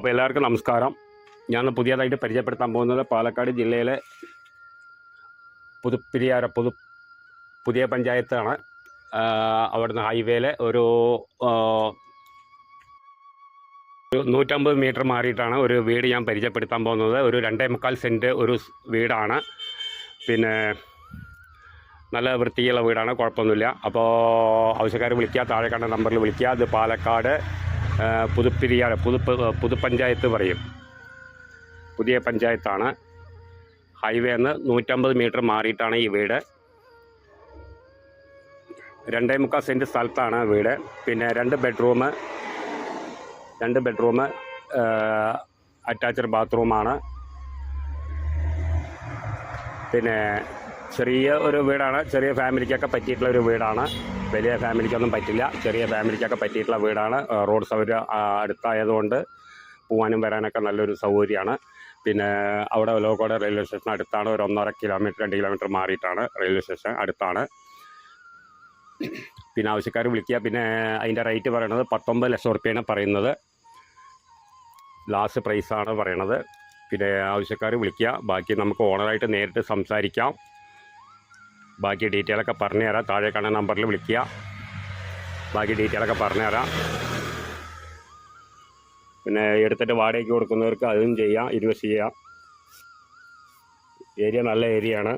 അപ്പോൾ എല്ലാവർക്കും നമസ്കാരം. ഞാൻ പുതിയതായിട്ട് പരിചയപ്പെടുത്താൻ പോകുന്നത് പാലക്കാട് ജില്ലയിലെ പുതുപ്പിരിയാര പുതു പുതിയ പഞ്ചായത്താണ്. അവിടുന്ന് ഹൈവേയിലെ ഒരു നൂറ്റമ്പത് മീറ്റർ മാറിയിട്ടാണ് ഒരു വീട് ഞാൻ പരിചയപ്പെടുത്താൻ പോകുന്നത്. ഒരു രണ്ടേ മുക്കാൽ സെന്റ് ഒരു വീടാണ്. പിന്നെ നല്ല വൃത്തിയുള്ള വീടാണ് കുഴപ്പമൊന്നുമില്ല. അപ്പോൾ ആവശ്യക്കാർ വിളിക്കുക താഴെ കണ്ട നമ്പറിൽ വിളിക്കുക. അത് പാലക്കാട് പുതുപ്പിരിയാട് പുതു പുതുപഞ്ചായത്ത് പറയും. പുതിയ പഞ്ചായത്താണ്. ഹൈവേ നിന്ന് നൂറ്റമ്പത് മീറ്റർ മാറിയിട്ടാണ് ഈ വീട്. രണ്ടേ മുക്കാൽ സെന്റ് സ്ഥലത്താണ് വീട്. പിന്നെ രണ്ട് ബെഡ്റൂം രണ്ട് ബെഡ്റൂം അറ്റാച്ച്ഡ് ബാത്റൂമാണ്. പിന്നെ ചെറിയ ഒരു വീടാണ്. ചെറിയ ഫാമിലിക്കൊക്കെ പറ്റിയിട്ടുള്ള ഒരു വീടാണ്. വലിയ ഫാമിലിക്കൊന്നും പറ്റില്ല. ചെറിയ ഫാമിലിക്കൊക്കെ പറ്റിയിട്ടുള്ള വീടാണ്. റോഡ് സൗകര്യം അടുത്തായതുകൊണ്ട് പോകാനും വരാനൊക്കെ നല്ലൊരു സൗകര്യമാണ് പിന്നെ അവിടെ ലോക്കോട് റെയിൽവേ സ്റ്റേഷൻ അടുത്താണ്. ഒരു ഒന്നര കിലോമീറ്റർ രണ്ട് കിലോമീറ്റർ മാറിയിട്ടാണ് റെയിൽവേ സ്റ്റേഷൻ അടുത്താണ്. പിന്നെ ആവശ്യക്കാർ വിളിക്കുക. പിന്നെ അതിന്റെ റേറ്റ് പറയണത് പത്തൊമ്പത് ലക്ഷം റുപ്യാണ് പറയുന്നത്. ലാസ്റ്റ് പ്രൈസാണ് പറയണത്. പിന്നെ ആവശ്യക്കാർ വിളിക്കുക. ബാക്കി നമുക്ക് ഓണറായിട്ട് നേരിട്ട് സംസാരിക്കാം. ബാക്കി ഡീറ്റെയിലൊക്കെ പറഞ്ഞുതരാം താഴെ കാണുന്ന നമ്പറിൽ വിളിക്കുക. ബാക്കി ഡീറ്റെയിലൊക്കെ പറഞ്ഞുതരാം പിന്നെ എടുത്തിട്ട് വാടകയ്ക്ക് കൊടുക്കുന്നവർക്ക് അതും ചെയ്യാം ഇൻവെസ്റ്റ് ചെയ്യാം. ഏരിയ നല്ല ഏരിയയാണ്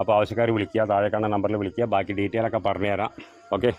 അപ്പോൾ ആവശ്യക്കാർ വിളിക്കുക താഴെ കാണുന്ന നമ്പറിൽ വിളിക്കുക. ബാക്കി ഡീറ്റെയിലൊക്കെ പറഞ്ഞുതരാം ഓക്കെ